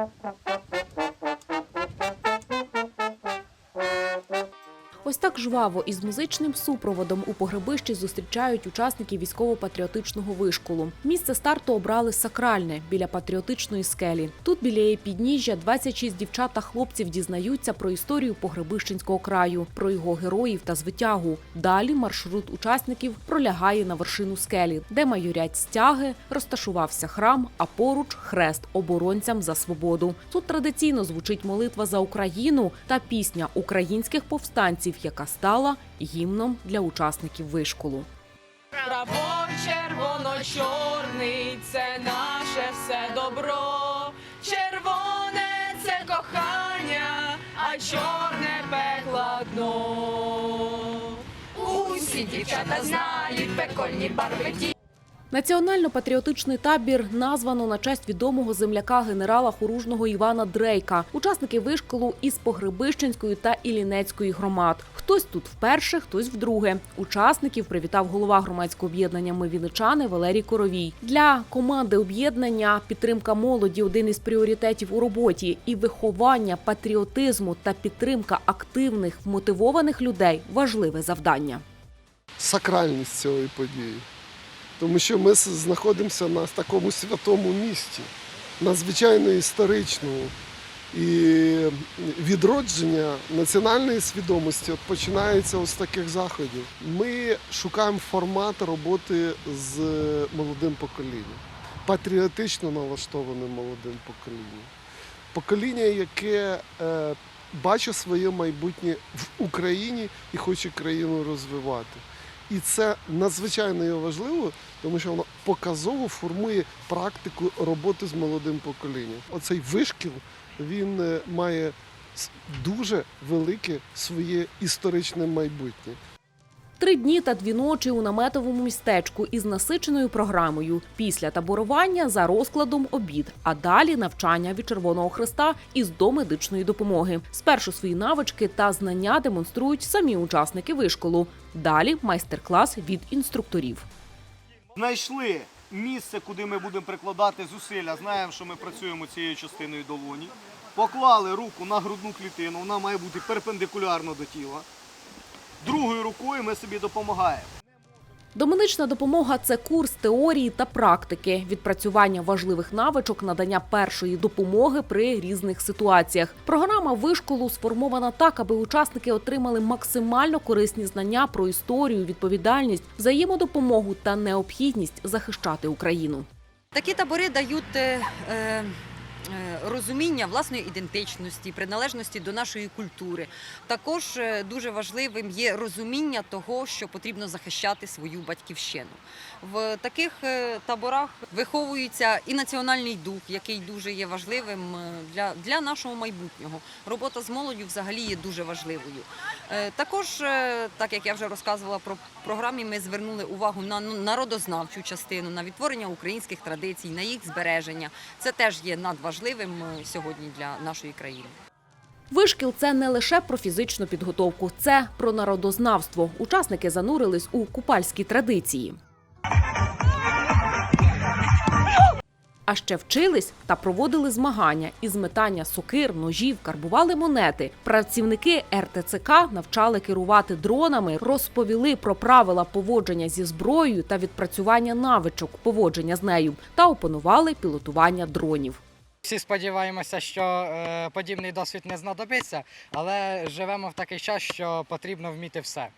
Gracias. Так жваво із музичним супроводом у погребищі зустрічають учасників військово-патріотичного вишколу. Місце старту обрали сакральне біля патріотичної скелі. Тут біля її підніжжя 26 дівчат та хлопців дізнаються про історію Погребищенського краю, про його героїв та звитягу. Далі маршрут учасників пролягає на вершину скелі, де майорять стяги, розташувався храм, а поруч хрест оборонцям за свободу. Тут традиційно звучить молитва за Україну та пісня українських повстанців, яка стала гімном для учасників вишколу. Прапор червоно-чорний, це наше все добро. Червоне це кохання, а чорне пекла дно. Усі дівчата знають пекольні барви ті. Національно-патріотичний табір названо на честь відомого земляка генерала хоружного Івана Дрейка. Учасники вишколу із Погребищенської та Іллінецької громад. Хтось тут вперше, хтось вдруге. Учасників привітав голова громадського об'єднання Ми Вінничани Валерій Коровій. Для команди об'єднання підтримка молоді один із пріоритетів у роботі і виховання патріотизму та підтримка активних вмотивованих людей важливе завдання. сакральність цієї події. Тому що ми знаходимося на такому святому місці, надзвичайно історичному. І відродження національної свідомості от починається з таких заходів. Ми шукаємо формат роботи з молодим поколінням, патріотично налаштованим молодим поколінням. Покоління, яке е, бачить своє майбутнє в Україні і хоче країну розвивати. І це надзвичайно важливо, тому що воно показово формує практику роботи з молодим поколінням. Оцей вишкіл він е, має дуже велике своє історичне майбутнє. Три дні та дві ночі у наметовому містечку із насиченою програмою. Після таборування за розкладом обід, а далі навчання від Червоного Христа із домедичної допомоги. Спершу свої навички та знання демонструють самі учасники вишколу. Далі майстер-клас від інструкторів. знайшли місце, куди ми будемо прикладати зусилля. Знаємо, що ми працюємо цією частиною долоні. Поклали руку на грудну клітину, вона має бути перпендикулярно до тіла. Другою рукою ми собі допомагаємо. Домедична допомога це курс теорії та практики, відпрацювання важливих навичок, надання першої допомоги при різних ситуаціях. Програма вишколу сформована так, аби учасники отримали максимально корисні знання про історію, відповідальність, взаємодопомогу та необхідність захищати Україну. Такі табори дають е, е, е, розуміння власної ідентичності, приналежності до нашої культури. Також е, дуже важливим є розуміння того, що потрібно захищати свою батьківщину. В таких е, таборах виховується і національний дух, який дуже є важливим е, для, для нашого майбутнього. Робота з молоддю взагалі є дуже важливою. Е, Також, е, так як я вже розказувала про програмі, ми звернули увагу на ну, народознавчу частину, на відтворення українських традицій, на їх збереження. Це теж є надважливим е, сьогодні для нашої країни. Вишкіл це не лише про фізичну підготовку, це про народознавство. Учасники занурились у купальські традиції. А ще вчились та проводили змагання із метання сокир, ножів, карбували монети. Працівники РТЦК навчали керувати дронами, розповіли про правила поводження зі зброєю та відпрацювання навичок поводження з нею та опанували пілотування дронів. Всі сподіваємося, що е, подібний досвід не знадобиться, але живемо в такий час, що потрібно вміти все.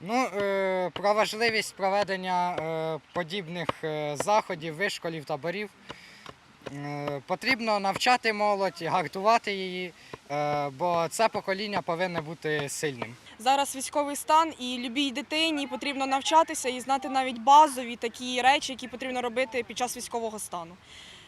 Ну, е, про важливість проведення е, подібних е, заходів, вишколів, таборів. Е, потрібно навчати молодь, гартувати її, е, бо це покоління повинне бути сильним. Зараз військовий стан, і любій дитині потрібно навчатися і знати навіть базові такі речі, які потрібно робити під час військового стану.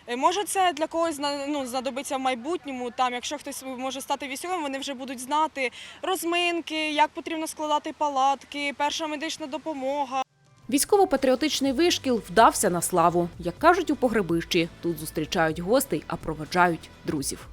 Е, Може, це для когось ну, знадобиться в майбутньому. Там, якщо хтось може стати військовим, вони вже будуть знати розминки, як потрібно складати палатки, перша медична допомога. Військово-патріотичний вишкіл вдався на славу. Як кажуть у погребищі, тут зустрічають гостей, а проведжають друзів.